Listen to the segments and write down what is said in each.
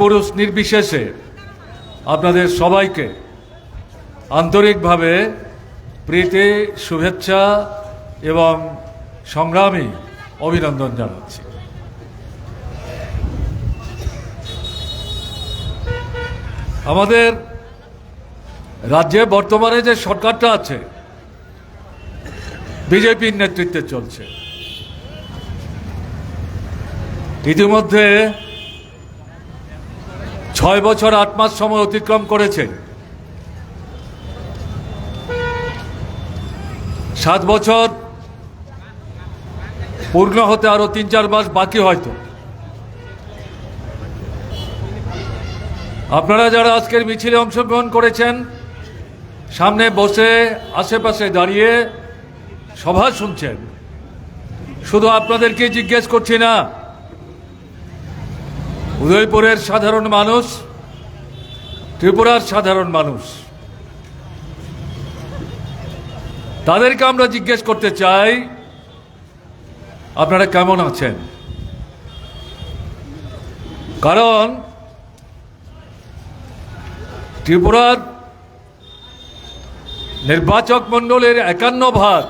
পুরুষ নির্বিশেষে আপনাদের সবাইকে আন্তরিকভাবে প্রীতি, শুভেচ্ছা এবং সংগ্রামী অভিনন্দন জানাচ্ছি। আমাদের রাজ্যে বর্তমানে যে সরকারটা আছে, বিজেপির নেতৃত্বে চলছে। ইতিমধ্যে ছয় বছর, আট মাস সময় অতিক্রম করেছে সাত বছর পূর্ণ হতে আরও তিন, চার মাস বাকি হয়তো। আপনারা যারা আজকের মিছিলে অংশগ্রহণ করেছেন, সামনে বসে, আশেপাশে দাঁড়িয়ে সভা শুনছেন। শুধু আপনাদেরকে জিজ্ঞেস করছি না উদয়পুরের সাধারণ মানুষ, ত্রিপুরার সাধারণ মানুষ। তাদেরকে আমরা জিজ্ঞেস করতে চাই, আপনারা কেমন আছেন? কারণ ত্রিপুরার নির্বাচক মণ্ডলের একান্ন ভাগ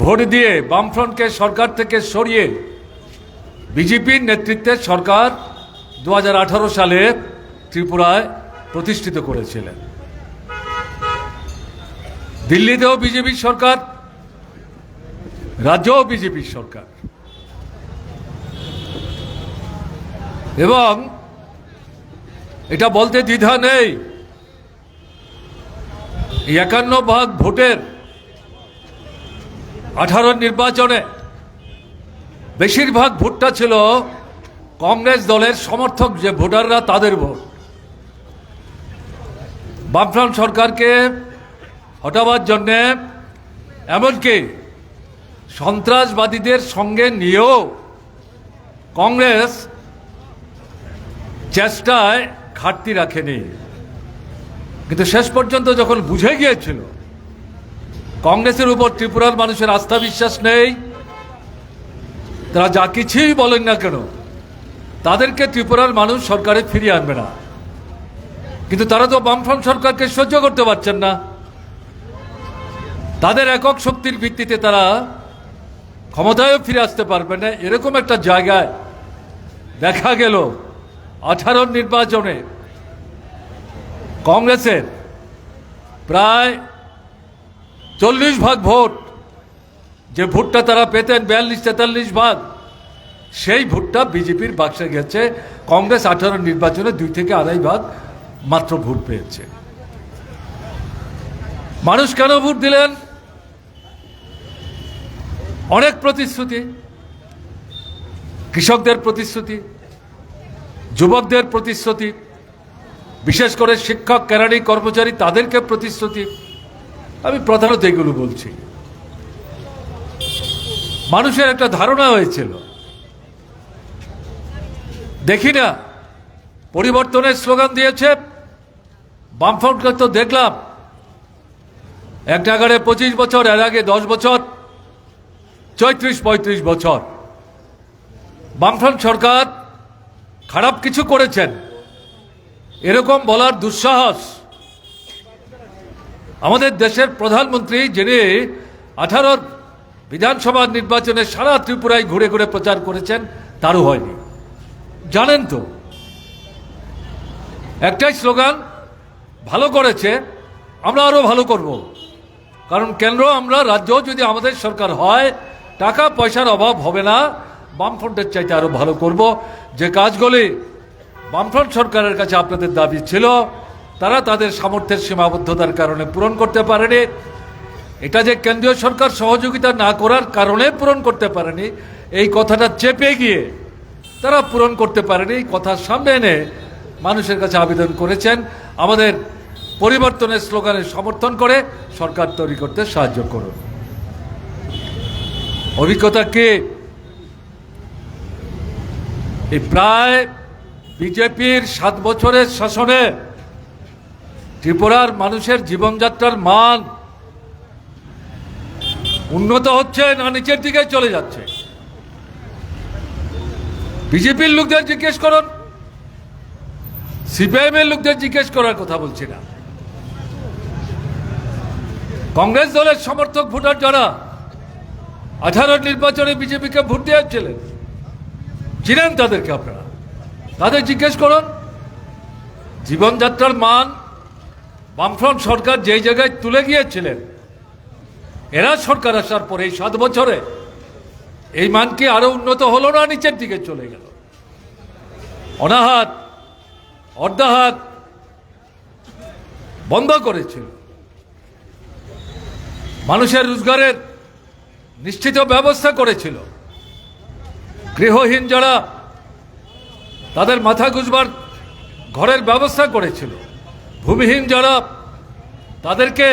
ভোট দিয়ে বামফ্রন্টকে সরকার থেকে সরিয়ে বিজেপির নেতৃত্বে সরকার দু হাজার আঠারো সালে ত্রিপুরায় প্রতিষ্ঠিত করেছিলেন। দিল্লিতেও বিজেপির সরকার, রাজ্যও বিজেপির সরকার। এবং এটা বলতে দ্বিধা নেই, একান্ন ভাগ ভোটের আঠারো নির্বাচনে বেশিরভাগ ভোটটা ছিল কংগ্রেস দলের সমর্থক যে ভোটাররা তাদের ভোট। বামফ্রন্ট সরকারকে হটাবার জন্যে, এমনকি সন্ত্রাসবাদীদের সঙ্গে নিয়েও কংগ্রেস চেষ্টায় ঘাটতি রাখেনি। কিন্তু শেষ পর্যন্ত যখন বুঝে গিয়েছিল, কংগ্রেসের উপর ত্রিপুরার মানুষের আস্থা বিশ্বাস নেই তারা যা কিছুই বলেন না কেন, তাদেরকে ত্রিপুরার মানুষ সরকারে ফিরিয়ে আনবে না। কিন্তু তারা তো বামফ্রন্ট সরকারকে সহ্য করতে পারছেন না। তাদের একক শক্তির ভিত্তিতে তারা ক্ষমতায়ও ফিরে আসতে পারবে না। এরকম একটা জায়গায় দেখা গেল আঠারো নির্বাচনে কংগ্রেসের প্রায় চল্লিশ ভাগ ভোট যে ভোটটা তারা পেতেন বিয়াল্লিশ, তেতাল্লিশ ভাগ, সেই ভোটটা বিজেপির বাক্সে গেছে, কংগ্রেস আঠারো নির্বাচনে দুই থেকে আড়াই ভাগ মাত্র ভোট পেয়েছে। মানুষ কেন ভোট দিলেন? অনেক প্রতিশ্রুতি, কৃষকদের প্রতিশ্রুতি, যুবকদের প্রতিশ্রুতি, বিশেষ করে শিক্ষক, কেরানি কর্মচারী, তাদেরকে প্রতিশ্রুতি। আমি প্রধানত এগুলো বলছি। মানুষের একটা ধারণা হয়েছিল। দেখি না, পরিবর্তনের স্লোগান দিয়েছে বামফ্রন্টকে তো দেখলাম। এক জায়গায় পঁচিশ বছর, এর আগে দশ বছর, চৈত্রিশ, পঁয়ত্রিশ বছর। বামফ্রন্ট সরকার খারাপ কিছু করেছেন। এরকম বলার দুঃসাহস। আমাদের দেশের প্রধানমন্ত্রী যিনি আঠারোর বিধানসভা নির্বাচনে সারা ত্রিপুরায় ঘুরে ঘুরে প্রচার করেছেন, তারও হয়নি। জানেন তো, একটাই স্লোগান, ভালো করেছে, আমরা আরও ভালো করব। কারণ কেন্দ্র, আমরা, রাজ্য, যদি আমাদের সরকার হয়, টাকা, পয়সার অভাব হবে না, বামফ্রন্টের চাইতে আরও ভালো করব। যে কাজগুলি বামফ্রন্ট সরকারের কাছে আপনাদের দাবি ছিল, তারা তাদের সামর্থ্যের সীমাবদ্ধতার কারণে পূরণ করতে পারেনি। এটা যে কেন্দ্রীয় সরকার সহযোগিতা না করার কারণে পূরণ করতে পারেনি, এই কথাটা চেপে গিয়ে তারা পূরণ করতে পারেনি কথা সামনে এনে মানুষের কাছে আবেদন করেছেন। আমাদের পরিবর্তনের স্লোগানের সমর্থন করে সরকার তৈরি করতে সাহায্য করুন। অভিজ্ঞতা কি? এই প্রায় বিজেপির সাত বছরের শাসনে ত্রিপুরার মানুষের জীবনযাত্রার মান উন্নত হচ্ছে না নিচের দিকে চলে যাচ্ছে। বিজেপির লোকদের জিজ্ঞেস করুন সিপিআইএম এর লোকদের জিজ্ঞেস করার কথা বলছি না। কংগ্রেস দলের সমর্থক ভোটার যারা, আঠারো নির্বাচনে বিজেপিকে ভোট দিয়েছিলেন, চিনেন তাদেরকে আপনারা। তাদের জিজ্ঞেস করুন, জীবনযাত্রার মান বামফ্রন্ট সরকার যেই জায়গায় তুলে গিয়েছিলেন এরা সরকার আসার পরে এই সাত বছরে এই মান কি আরও উন্নত হলো না, নিচের দিকে চলে গেল। অনাহাত, অর্ধাহাত বন্ধ করেছিল। মানুষের রোজগারের নিশ্চিত ব্যবস্থা করেছিল। গৃহহীন যারা, তাদের মাথা গুজবার ঘরের ব্যবস্থা করেছিল। ভূমিহীন যারা, তাদেরকে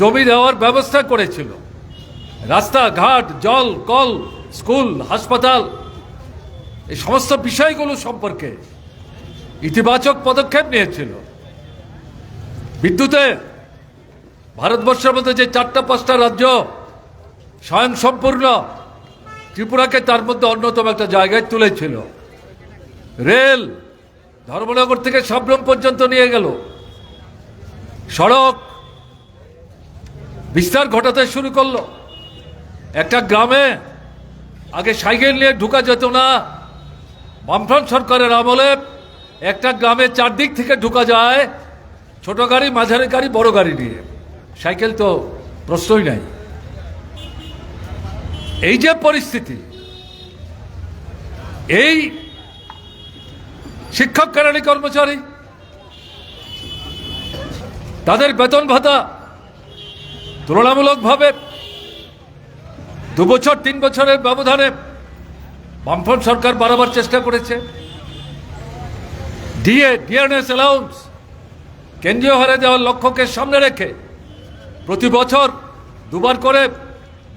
জমি দেওয়ার ব্যবস্থা করেছিল। রাস্তা ঘাট জল, কল, স্কুল, হাসপাতাল, এই সমস্ত বিষয়গুলো সম্পর্কে ইতিবাচক পদক্ষেপ নিয়েছিল। বিদ্যুতে ভারতবর্ষের মধ্যে যে চারটা পাঁচটা রাজ্য স্বয়ং সম্পূর্ণ ত্রিপুরাকে তার মধ্যে অন্যতম একটা জায়গায় তুলেছিল। রেল ধর্মনগর থেকে সাবরম পর্যন্ত নিয়ে গেল। সড়ক বিস্তার ঘটাতে শুরু করল। একটা গ্রামে আগে সাইকেল নিয়ে ঢুকা যেত না। বামফ্রন্ট সরকারের আমলে একটা গ্রামে চারদিক থেকে ঢুকা যায়, ছোট গাড়ি, মাঝারি গাড়ি, বড় গাড়ি নিয়ে। সাইকেল তো প্রশ্নই নাই। এই যে পরিস্থিতি, এই শিক্ষক কেরানি কর্মচারী, তাদের বেতন ভাতা তুলনামূলকভাবে দু বছর তিন বছরের ব্যবধানে বামফ্রন্ট সরকার বারবার চেষ্টা করেছে। ডিএ ডিএনএস অ্যালাউন্স কেন্দ্রীয় হারে দেওয়ার লক্ষ্যকে সামনে রেখে প্রতি বছর দুবার করে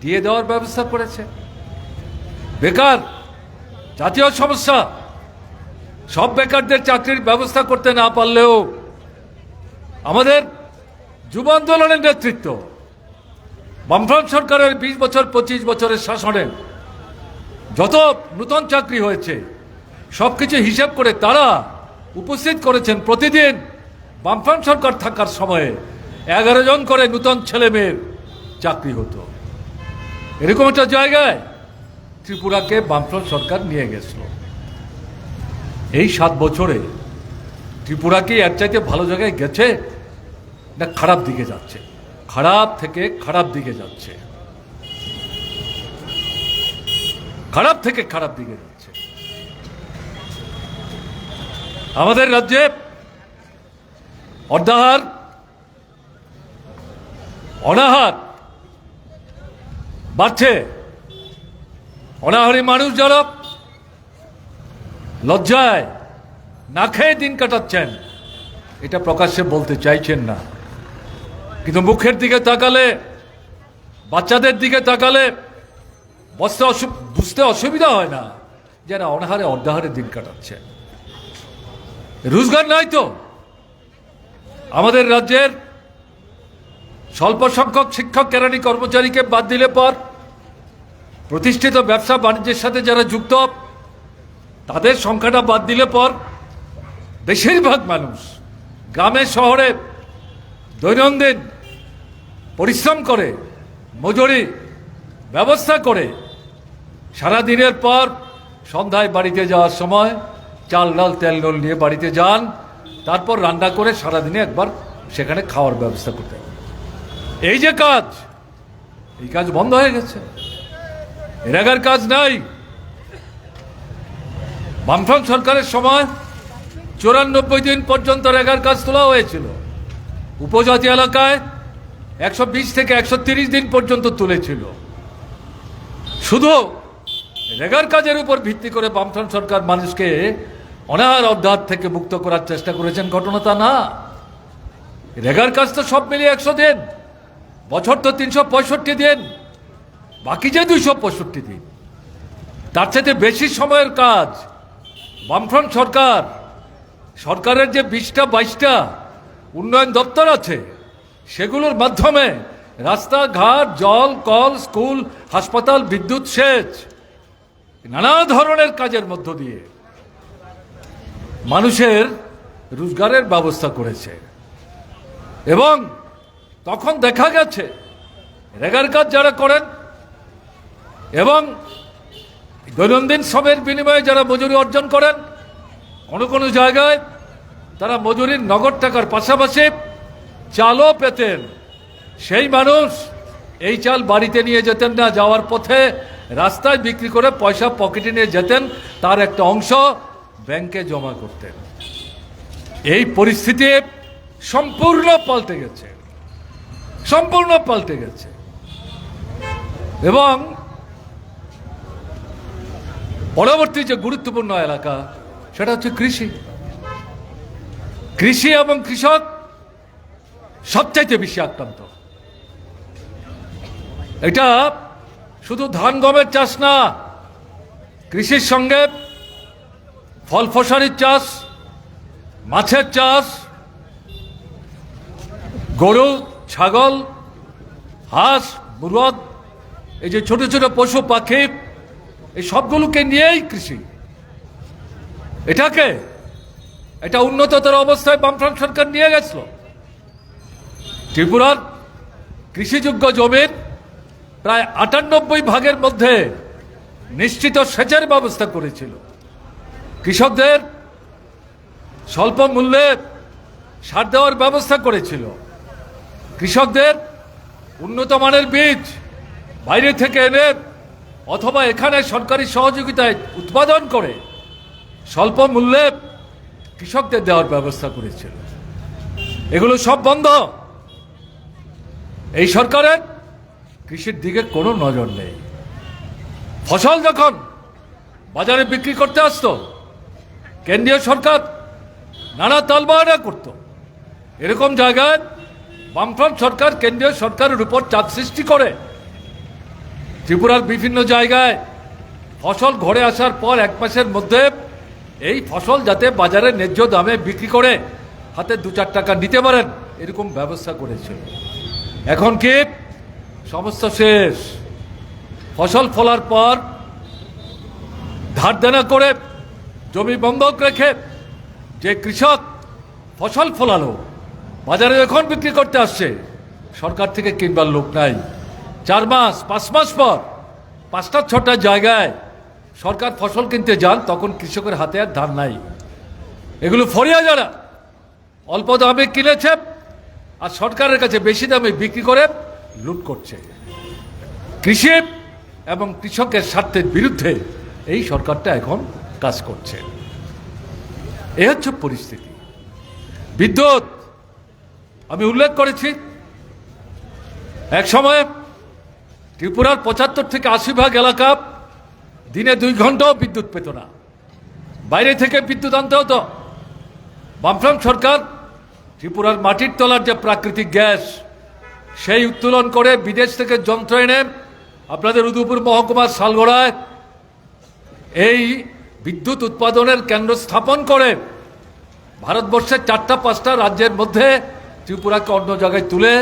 দিয়ে দেওয়ার ব্যবস্থা করেছে। বেকার, জাতীয় সমস্যা, সব বেকারদের চাকরির ব্যবস্থা করতে না পারলেও আমাদের যুব আন্দোলনের নেতৃত্ব বামফ্রন্ট সরকারের বিশ বছর, পঁচিশ বছরের শাসনে যত নূতন চাকরি হয়েছে সব কিছু হিসেব করে তারা উপস্থিত করেছেন প্রতিদিন বামফ্রন্ট সরকার থাকার সময়ে। এগারো জন করে নূতন ছেলে মেয়ের চাকরি হতো। এরকম একটা জায়গায় ত্রিপুরাকে বামফ্রন্ট সরকার নিয়ে গেছিল। এই সাত বছরে ত্রিপুরা কি এর চাইতে ভালো জায়গায় গেছে না খারাপ দিকে যাচ্ছে? খারাপ থেকে খারাপ দিকে যাচ্ছে। খারাপ থেকে খারাপ দিকে যাচ্ছে। আমাদের রাজ্যে অর্ধাহার, অনাহার বাড়ছে। অনাহারী মানুষ যারা লজ্জায় না খেয়ে দিন কাটাচ্ছেন, এটা প্রকাশ্যে বলতে চাইছেন না। কিন্তু মুখের দিকে তাকালে, বাচ্চাদের দিকে তাকালে বসতে বুঝতে অসুবিধা হয় না যারা অনাহারে অর্ধাহারে দিন কাটাচ্ছে। রোজগার নাই তো। আমাদের রাজ্যের স্বল্প সংখ্যক শিক্ষক, কেরানি কর্মচারীকে বাদ দিলে পর প্রতিষ্ঠিত ব্যবসা বাণিজ্যের সাথে যারা যুক্ত, তাদের সংখ্যাটা বাদ দিলে পর বেশিরভাগ মানুষ গ্রামে, শহরে দৈনন্দিন পরিশ্রম করে, মজুরি, ব্যবস্থা করে, সারা দিনের পর সন্ধ্যায় বাড়িতে যাওয়ার সময় চাল ডাল, তেল নুল নিয়ে বাড়িতে যান, তারপর রান্না করে সারাদিনে একবার সেখানে খাওয়ার ব্যবস্থা করতে। এই যে কাজ, এই কাজ বন্ধ হয়ে গেছে। এরাগার কাজ নাই। বামফ্রন্ট সরকারের সময় চুরানব্বই দিন পর্যন্ত রেগার কাজ তোলা হয়েছিল। উপজাতি এলাকায় একশো বিশ থেকে একশো দিন পর্যন্ত তুলেছিল। শুধু রেগার কাজের উপর ভিত্তি করে বামফ্রন্ট সরকার মানুষকে অনার অর্ধার থেকে মুক্ত করার চেষ্টা করেছেন, ঘটনা তা না। রেগার কাজ তো সব মিলিয়ে একশো দিন। বছর তো তিনশো পঁয়ষট্টি দিন। বাকি যে দুইশো পঁয়ষট্টি দিন। তার চাইতে বেশি সময়ের কাজ বামফ্রন্ট সরকার। সরকারের যে বিশটা বাইশটা উন্নয়ন দপ্তর আছে সেগুলোর মাধ্যমে রাস্তাঘাট, জল, কল, স্কুল, হাসপাতাল, বিদ্যুৎ সেচ, নানা ধরনের কাজের মধ্য দিয়ে মানুষের রোজগারের ব্যবস্থা করেছে। এবং তখন দেখা গেছে, রেগার কাজ যারা করেন এবং দৈনন্দিন শ্রমের বিনিময়ে যারা মজুরি অর্জন করেন, কোনো কোনো জায়গায় তারা মজুরির নগদ টাকার পাশাপাশি চালও পেতেন। সেই মানুষ এই চাল বাড়িতে নিয়ে যেতেন না, যাওয়ার পথে রাস্তায় বিক্রি করে পয়সা পকেটে নিয়ে যেতেন, তার একটা অংশ ব্যাংকে জমা করতেন। এই পরিস্থিতি সম্পূর্ণ পাল্টে গেছে। সম্পূর্ণ পাল্টে গেছে। এবং পরবর্তী যে গুরুত্বপূর্ণ এলাকা, সেটা হচ্ছে কৃষি। কৃষি এবং কৃষক সবচাইতে বেশি আক্রান্ত। এটা শুধু ধান, গমের চাষ না, কৃষির সঙ্গে ফল ফসারির চাষ, মাছের চাষ, গরু, ছাগল, হাঁস, মুরগ, এই যে ছোট ছোট পশু, পাখি, এই সবগুলোকে নিয়েই কৃষি। এটাকে, এটা উন্নততর অবস্থায় বামফ্রন্ট সরকার নিয়ে গেছিল। ত্রিপুরার কৃষিযোগ্য জমির প্রায় আটানব্বই ভাগের মধ্যে নিশ্চিত সেচের ব্যবস্থা করেছিল। কৃষকদের স্বল্প মূল্যে সার দেওয়ার ব্যবস্থা করেছিল। কৃষকদের উন্নত মানের বীজ বাইরে থেকে এনে অথবা এখানে সরকারি সহযোগিতায় উৎপাদন করে স্বল্প মূল্যে কৃষকদের দেওয়ার ব্যবস্থা করেছিল। এগুলো সব বন্ধ। এই সরকারের কৃষির দিকে কোনো নজর নেই। ফসল যখন বাজারে বিক্রি করতে আসতো, কেন্দ্রীয় সরকার নানা তালবাহানা করত। এরকম জায়গায় বামফ্রন্ট সরকার কেন্দ্রীয় সরকারের উপর চাপ সৃষ্টি করে, ত্রিপুরার বিভিন্ন জায়গায় ফসল ঘরে আসার পর এক মাসের মধ্যে এই ফসল যাতে বাজারে ন্যায্য দামে বিক্রি করে হাতে দু চার টাকা নিতে পারেন, এরকম ব্যবস্থা করেছিল এখন কি? সমস্যা শেষ। ফসল ফলার পর ধার দেনা করে জমি বন্ধক রেখে যে কৃষক ফসল ফলালো, বাজারে এখন বিক্রি করতে আসছে, সরকার থেকে কিনবার লোক নাই। চার মাস, পাঁচ মাস পর পাঁচটা, ছটা জায়গায় সরকার ফসল কিনতে যান, তখন কৃষকের হাতে আর ধান নাই। এগুলো ফরিয়া যারা, অল্প দামে কিনেছে আর সরকারের কাছে বেশি দামে বিক্রি করে লুট করছে। কৃষি এবং কৃষকের স্বার্থের বিরুদ্ধে এই সরকারটা এখন কাজ করছে। এ হচ্ছে পরিস্থিতি। বিদ্যুৎ, আমি উল্লেখ করেছি এক সময় ত্রিপুরার পঁচাত্তর থেকে আশি ভাগ এলাকা দিনে দুই ঘন্টাও বিদ্যুৎ পেত না। বাইরে থেকে বিদ্যুৎ আনতে হতো। বামফ্রাম সরকার ত্রিপুরার মাটির তলার যে প্রাকৃতিক গ্যাস, সেই উত্তোলন করে বিদেশ থেকে যন্ত্র এনে আপনাদের উদয়পুর মহকুমার শালগড়ায় এই বিদ্যুৎ উৎপাদনের কেন্দ্র স্থাপন করে ভারতবর্ষের চারটা পাঁচটা রাজ্যের মধ্যে ত্রিপুরাকে অন্য জায়গায় তুলে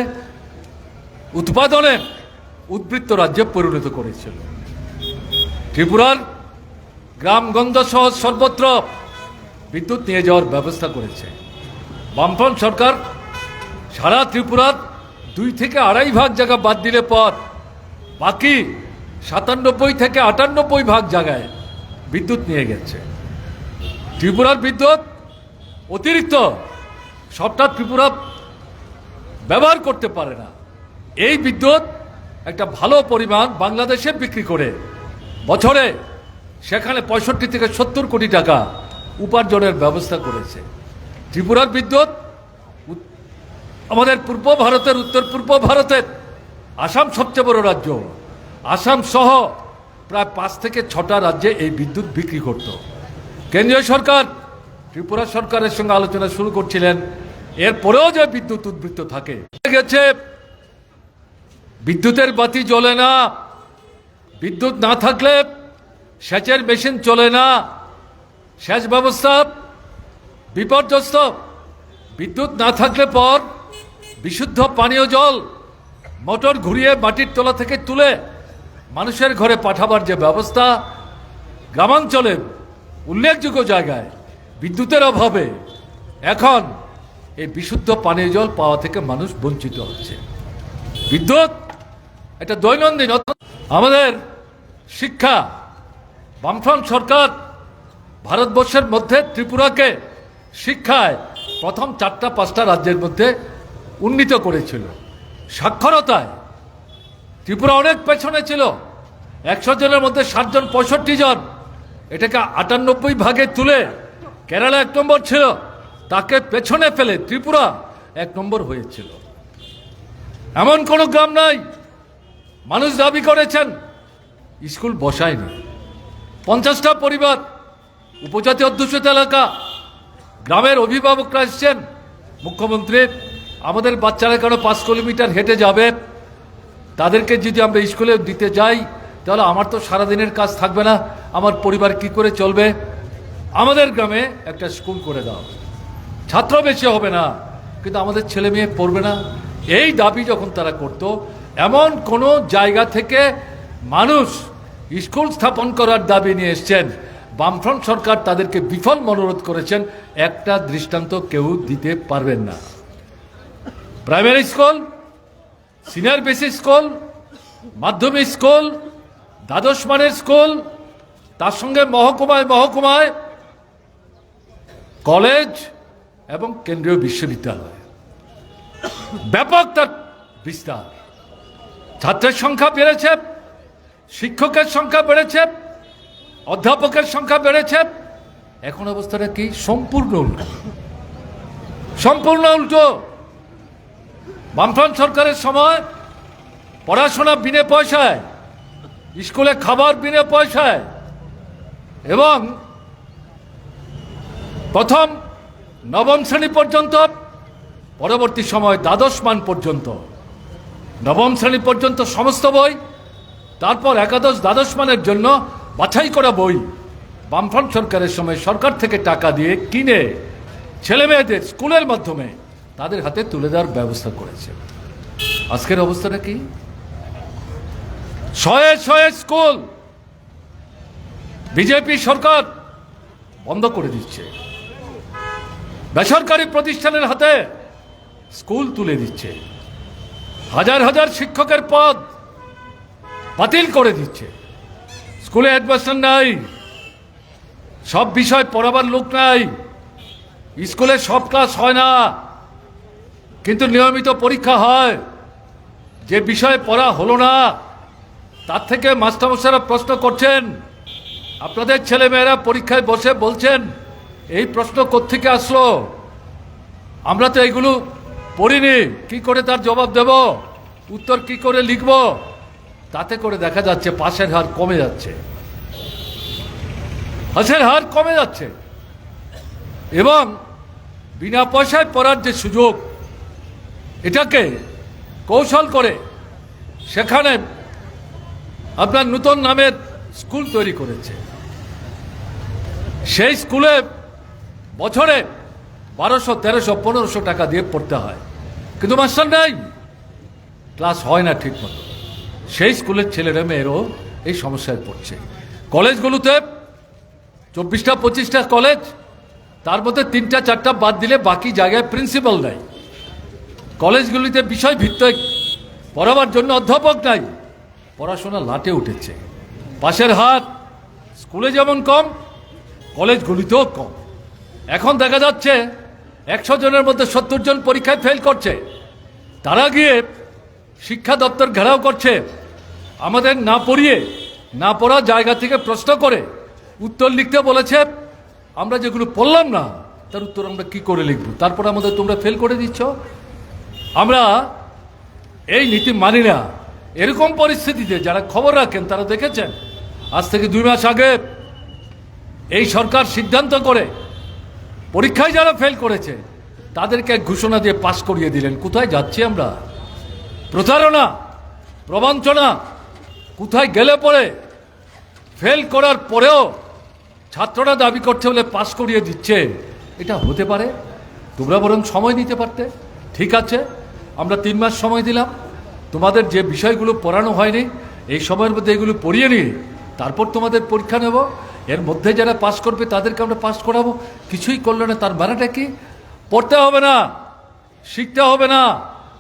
উৎপাদনে উদ্বৃত্ত রাজ্যে পরিণত করেছিল। ত্রিপুরার গ্রামগঞ্জ সহ সর্বত্র বিদ্যুৎ নিয়ে যাওয়ার ব্যবস্থা করেছে। বামফ্রন্ট সরকার সারা ত্রিপুরার দুই থেকে আড়াই ভাগ জায়গা বাদ দিলে পর বাকি সাতানব্বই থেকে আটানব্বই ভাগ জায়গায় বিদ্যুৎ নিয়ে গেছে। ত্রিপুরার বিদ্যুৎ অতিরিক্ত সবটা ত্রিপুরা ব্যবহার করতে পারে না। এই বিদ্যুৎ একটা ভালো পরিমাণ বাংলাদেশে বিক্রি করে বছরে সেখানে পঁয়ষট্টি থেকে সত্তর কোটি টাকা উপার্জনের ব্যবস্থা করেছে। ত্রিপুরার বিদ্যুৎ আমাদের পূর্ব ভারতের, উত্তর পূর্ব ভারতের, আসাম সবচেয়ে বড় রাজ্য। আসাম সহ প্রায় পাঁচ থেকে ছটা রাজ্যে এই বিদ্যুৎ বিক্রি করত। কেন্দ্রীয় সরকার, ত্রিপুরা সরকারের সঙ্গে আলোচনা শুরু করছিলেন। এরপরেও যে বিদ্যুৎ উদ্বৃত্ত থাকে গেছে, বিদ্যুতের বাতি জ্বলে না। বিদ্যুৎ না থাকলে সেচের মেশিন চলে না। সেচ ব্যবস্থা বিপর্যস্ত। বিদ্যুৎ না থাকলে পর বিশুদ্ধ পানীয় জল মোটর ঘুরিয়ে মাটির তলা থেকে তুলে মানুষের ঘরে পাঠাবার যে ব্যবস্থা, গ্রামাঞ্চলে উল্লেখযোগ্য জায়গায় বিদ্যুতের অভাবে এখন এই বিশুদ্ধ পানীয় জল পাওয়া থেকে মানুষ বঞ্চিত হচ্ছে। বিদ্যুৎ এটা দৈনন্দিন আমাদের শিক্ষা, বামফ্রন্ট সরকার ভারতবর্ষের মধ্যে ত্রিপুরাকে শিক্ষায় প্রথম চারটা, পাঁচটা রাজ্যের মধ্যে উন্নীত করেছিল। সাক্ষরতায় ত্রিপুরা অনেক পেছনে ছিল। একশো জনের মধ্যে ষাটজন পঁয়ষট্টি জন। এটাকে আটানব্বই ভাগে তুলে কেরালা এক নম্বর ছিল। তাকে পেছনে ফেলে ত্রিপুরা এক নম্বর হয়েছিল। এমন কোনো গ্রাম নাই। মানুষ দাবি করেছেন, স্কুল বসায়নি। পঞ্চাশটা পরিবার উপজাতি অধ্যুষিত এলাকা গ্রামের অভিভাবকরা এসছেন। মুখ্যমন্ত্রী, আমাদের বাচ্চারা কেন পাঁচ কিলোমিটার হেঁটে যাবে? তাদেরকে যদি আমরা স্কুলে দিতে যাই, তাহলে আমার তো সারাদিনের কাজ থাকবে না। আমার পরিবার কি করে চলবে? আমাদের গ্রামে একটা স্কুল করে দাও। ছাত্র বেশি হবে না, কিন্তু আমাদের ছেলে মেয়ে পড়বে না। এই দাবি যখন তারা করত, এমন কোনো জায়গা থেকে মানুষ স্কুল স্থাপন করার দাবি নিয়ে এসছেন। বামফ্রন্ট সরকার তাদেরকে বিফল মনোরোধ করেছেন, একটা দৃষ্টান্ত কেউ দিতে পারবেন না। Primary school, senior basic school, মাধ্যমিক স্কুল, দ্বাদশ মানের স্কুল, তার সঙ্গে মহকুমায় মহকুমায় কলেজ এবং কেন্দ্রীয় বিশ্ববিদ্যালয়। ব্যাপক তার বিস্তার। ছাত্রের সংখ্যা বেড়েছে, শিক্ষকের সংখ্যা বেড়েছে অধ্যাপকের সংখ্যা বেড়েছে। এখন অবস্থাটা কি? সম্পূর্ণ উল্টো। সম্পূর্ণ উল্টো। বামফ্রন্ট সরকারের সময় পড়াশোনা বিনে পয়সায়, স্কুলে খাবার বিনে পয়সায় এবং প্রথম নবম শ্রেণি পর্যন্ত, পরবর্তী সময় দ্বাদশ মান পর্যন্ত, নবম শ্রেণি পর্যন্ত সমস্ত বই, তারপর একাদশ দ্বাদশ মানের জন্য বাছাই করা বই বামফ্রন্ট সরকারের সময় সরকার থেকে টাকা দিয়ে কিনে ছেলে মেয়েদের স্কুলের মাধ্যমে তাদের হাতে তুলে দেওয়ার ব্যবস্থা করেছে। আজকের অবস্থাটা কি? শয়ে শয়ে স্কুল! বিজেপি সরকার বন্ধ করে দিচ্ছে। বেসরকারি প্রতিষ্ঠানের হাতে স্কুল তুলে দিচ্ছে। হাজার হাজার শিক্ষকের পদ বাতিল করে দিচ্ছে। স্কুলে অ্যাডমিশন নাই, সব বিষয় পড়াবার লোক নাই, স্কুলে সব ক্লাস হয় না, কিন্তু নিয়মিত পরীক্ষা হয়, যে বিষয়ে পড়া হলো না, তার থেকে মাস্টারমশাইরা প্রশ্ন করছেন, আপনাদের ছেলেমেয়েরা পরীক্ষায় বসে বলছেন, এই প্রশ্ন কোত্থেকে আসলো? আমরা তো এগুলো পড়িনি, কি করে তার জবাব দেব? উত্তর কি করে লিখব? তাতে করে দেখা যাচ্ছে পাশের হার কমে যাচ্ছে। পাশের হার কমে যাচ্ছে। এবং বিনা পয়সায় পড়ার যে সুযোগ, এটাকে কৌশল করে সেখানে আপনার নূতন নামের স্কুল তৈরি করেছে। সেই স্কুলে বছরে বারোশো, তেরোশো, পনেরোশো টাকা দিয়ে পড়তে হয়। কিন্তু মাস্টার নাই। ক্লাস হয় না ঠিক মতো সেই স্কুলের ছেলেরা, মেয়েরও এই সমস্যায় পড়ছে। কলেজগুলোতে চব্বিশটা, পঁচিশটা কলেজ, তার মধ্যে তিনটা, চারটা বাদ দিলে বাকি জায়গায় প্রিন্সিপাল নাই। কলেজগুলিতে বিষয় ভিত্তিক পড়াবার জন্য অধ্যাপক নাই। পড়াশোনা লাটে উঠেছে। পাশের হাত, স্কুলে যেমন কম, কলেজগুলিতেও কম। এখন দেখা যাচ্ছে একশো জনের মধ্যে সত্তর জন পরীক্ষায় ফেল করছে। তারা গিয়ে শিক্ষা দপ্তর ঘেরাও করছে। আমাদের না পড়িয়ে, না পড়া জায়গা থেকে প্রশ্ন করে উত্তর লিখতে বলেছে, আমরা যেগুলো পড়লাম না, তার উত্তর আমরা কি করে লিখব? তারপর আমাদের তোমরা ফেল করে দিচ্ছ। আমরা এই নীতি মানি না। এরকম পরিস্থিতিতে যারা খবর রাখেন, তারা দেখেছেন, আজ থেকে দুই মাস আগে এই সরকার সিদ্ধান্ত করে, পরীক্ষায় যারা ফেল করেছে, তাদেরকে ঘোষণা দিয়ে পাশ করিয়ে দিলেন। কোথায় যাচ্ছি আমরা? প্রতারণা, প্রবঞ্চনা কোথায় গেলে পরে? ফেল করার পরেও ছাত্ররা দাবি করছে বলে পাশ করিয়ে দিচ্ছে। এটা হতে পারে। তোমরা বরং সময় নিতে পারতে। ঠিক আছে, আমরা তিন মাস সময় দিলাম। তোমাদের যে বিষয়গুলো পড়ানো হয়নি, এই সময়ের মধ্যে এগুলো পড়িয়ে নিয়ে তারপর তোমাদের পরীক্ষা নেব। এর মধ্যে যারা পাস করবে, তাদেরকে আমরা পাস করাবো। কিছুই করল না, তার মানেটা কি? পড়তে হবে না, শিখতে হবে না,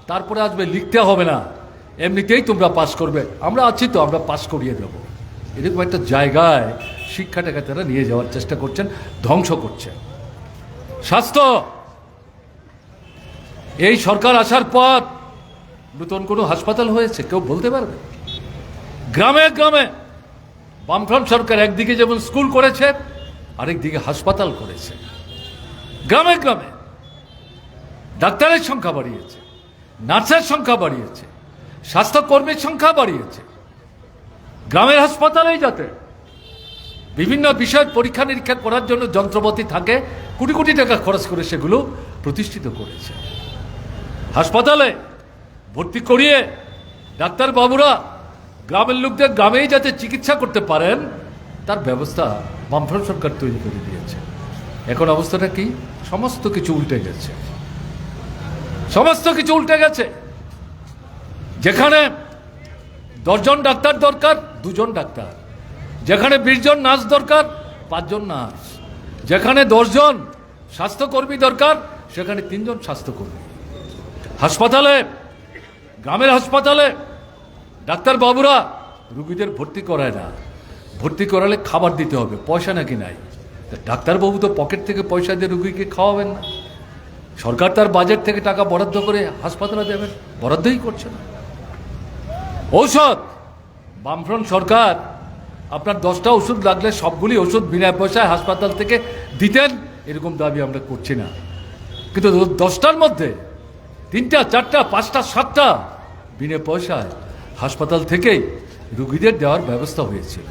তারপরে আসবে লিখতে হবে না। এমনিতেই তোমরা পাস করবে। আমরা আছি তো, আমরা পাস করিয়ে দেবো। এরকম একটা জায়গায় শিক্ষাটাকে তারা নিয়ে যাওয়ার চেষ্টা করছেন, ধ্বংস করছেন। স্বাস্থ্য! এই সরকার আসার পর নতুন কোনো হাসপাতাল হয়েছে, কেউ বলতে পারবে? গ্রামে গ্রামে বামফ্রন্ট সরকার একদিকে যেমন স্কুল করেছে, আরেকদিকে হাসপাতাল করেছে। গ্রামে গ্রামে ডাক্তারের সংখ্যা বাড়িয়েছে, নার্সের সংখ্যা বাড়িয়েছে স্বাস্থ্যকর্মীর সংখ্যা বাড়িয়েছে। গ্রামের হাসপাতালেই যাতে বিভিন্ন বিষয়ের পরীক্ষা নিরীক্ষা করার জন্য যন্ত্রপাতি থাকে, কোটি কোটি টাকা খরচ করে সেগুলো প্রতিষ্ঠিত করেছে। হাসপাতালে ভর্তি করিয়ে ডাক্তার বাবুরা গ্রামের লোকদের গ্রামেই যাতে চিকিৎসা করতে পারেন, তার ব্যবস্থা বামফ্রন্ট সরকার তৈরি করে দিয়েছে। এখন অবস্থাটা কি? সমস্ত কিছু উল্টে গেছে। সমস্ত কিছু উল্টে গেছে। যেখানে দশজন ডাক্তার দরকার, দুজন ডাক্তার। যেখানে বিশজন নার্স দরকার, পাঁচজন নার্স। যেখানে দশজন স্বাস্থ্যকর্মী দরকার, সেখানে তিনজন স্বাস্থ্যকর্মী। হাসপাতালে, গ্রামের হাসপাতালে ডাক্তার বাবুরা রুগীদের ভর্তি করায় না। ভর্তি করালে খাবার দিতে হবে, পয়সা নাকি নাই? ডাক্তারবাবু তো পকেট থেকে পয়সা দিয়ে রুগীকে খাওয়াবেন না। সরকার তার বাজেট থেকে টাকা বরাদ্দ করে হাসপাতালে দেবেন, বরাদ্দই করছে না। ঔষধ! বামফ্রন্ট সরকার, আপনার দশটা ওষুধ লাগলে সবগুলি ওষুধ বিনা পয়সায় হাসপাতাল থেকে দিতেন, এরকম দাবি আমরা করছি না। কিন্তু দশটার মধ্যে তিনটা, চারটা, পাঁচটা, সাতটা বিনা পয়সায় হাসপাতাল থেকেই রুগীদের দেওয়ার ব্যবস্থা হয়েছিল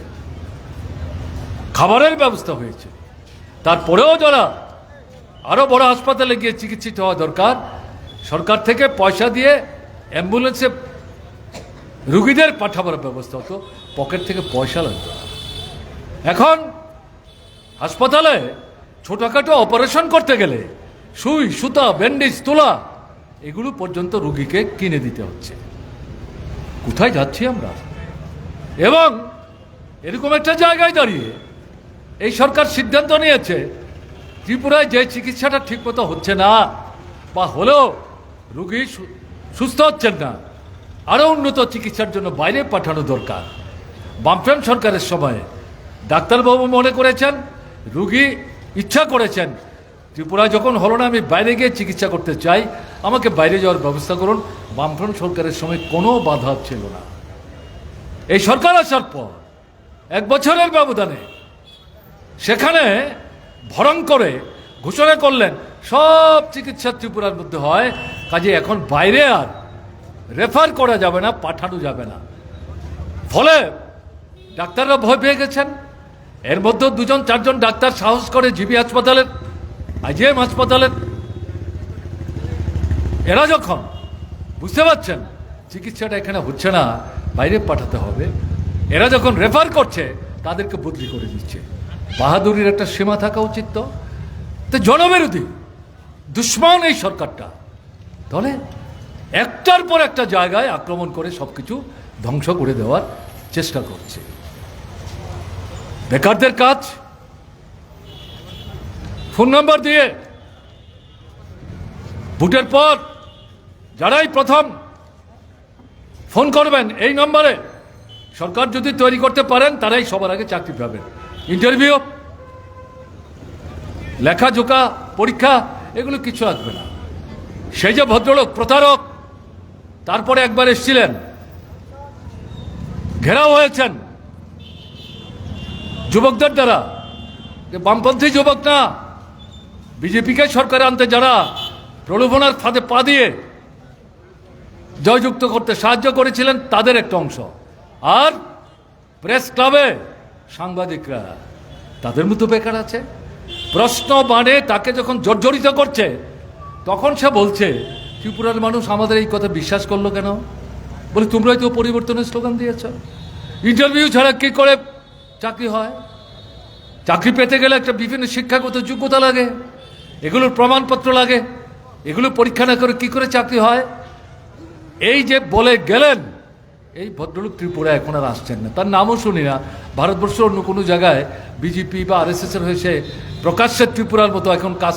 খাবারের ব্যবস্থা হয়েছে। তারপরেও যারা আরও বড় হাসপাতালে গিয়ে চিকিৎসিত হওয়া দরকার, সরকার থেকে পয়সা দিয়ে অ্যাম্বুলেন্সে রুগীদের পাঠাবার ব্যবস্থা হতো, পকেট থেকে পয়সা লাগতো। এখন হাসপাতালে ছোটখাটো অপারেশন করতে গেলে সুই, সুতা, ব্যান্ডেজ, তোলা, এগুলো পর্যন্ত রুগীকে কিনে দিতে হচ্ছে কোথায় যাচ্ছি আমরা এবং এরকম একটা জায়গায় দাঁড়িয়ে এই সরকার সিদ্ধান্ত নিয়েছে, ত্রিপুরায় যে চিকিৎসাটা ঠিকমতো হচ্ছে না, বা হলেও রুগী সুস্থ হচ্ছেন না আরও উন্নত চিকিৎসার জন্য বাইরে পাঠানো দরকার। বামফ্রন্ট সরকারের সময় ডাক্তারবাবু মনে করেছেন, রুগী ইচ্ছা করেছেন ত্রিপুরায় যখন হলো না, আমি বাইরে গিয়ে চিকিৎসা করতে চাই, আমাকে বাইরে যাওয়ার ব্যবস্থা করুন। বামফ্রন্ট সরকারের সময় কোনো বাধা ছিল না। এই সরকার আসার পর, এক বছরের ব্যবধানে সেখানে ভরং করে ঘোষণা করলেন, সব চিকিৎসা ত্রিপুরার মধ্যে হয়, কাজে এখন বাইরে আর রেফার করা যাবে না, পাঠানো যাবে না। ফলে ডাক্তাররা ভয় পেয়ে গেছেন। এর মধ্যে দুজন, চারজন ডাক্তার সাহস করে জিবি হাসপাতালের আইজিএম হাসপাতালের। এরা যখন বুঝতে পারছেন চিকিৎসাটা এখানে হচ্ছে না, বাইরে পাঠাতে হবে, এরা যখন রেফার করছে, তাদেরকে বদলি করে দিচ্ছে। বাহাদুরির একটা সীমা থাকা উচিত তো জনবিরোধী, দুশ্মন এই সরকারটা। তাহলে একটার পর একটা জায়গায় আক্রমণ করে সবকিছু ধ্বংস করে দেওয়ার চেষ্টা করছে। বেকারদের কাজ। ফোন নাম্বার দিয়ে। ভোটের পর যারাই প্রথম ফোন করবেন এই নম্বরে। সরকার যদি তৈরি করতে পারেন, তারাই সবার আগে চাকরি পাবেন। ইন্টারভিউ লেখাজোকা পরীক্ষা, এগুলো কিছু আসবে না। সেই যে ভদ্রলোক, প্রতারক তারপরে একবার এসেছিলেন। ঘেরাও হয়েছেন। যুবকদের দ্বারা। যে বামপন্থী যুবক না, বিজেপিকে সরকারে আনতে যারা প্রলোভনার ফাঁদে পা দিয়ে জয়যুক্ত করতে সাহায্য করেছিলেন, তাদের একটা অংশ। আর প্রেস ক্লাবে সাংবাদিকরা, তাদের মতো বেকার আছে। প্রশ্ন বাণে তাকে যখন জর্জরিত করছে, তখন সে বলছে ত্রিপুরার মানুষ আমাদের এই কথা বিশ্বাস করল কেন? বলে, তোমরাই তো পরিবর্তনের স্লোগান দিয়েছ। ইন্টারভিউ ছাড়া কি করে চাকরি হয়? চাকরি পেতে গেলে একটা বিভিন্ন শিক্ষাগত যোগ্যতা লাগে, এগুলোর প্রমাণপত্র লাগে এগুলো পরীক্ষা না করে কি করে চাকরি হয়? এই যে বলে গেলেন, এই ভদ্রলোক ত্রিপুরা এখন আর আসছেন না। তার নামও শুনি না। ভারতবর্ষের অন্য কোনো জায়গায় বিজেপি বা আর এস এর হয়ে সে প্রকাশ্যে ত্রিপুরার মতো এখন কাজ।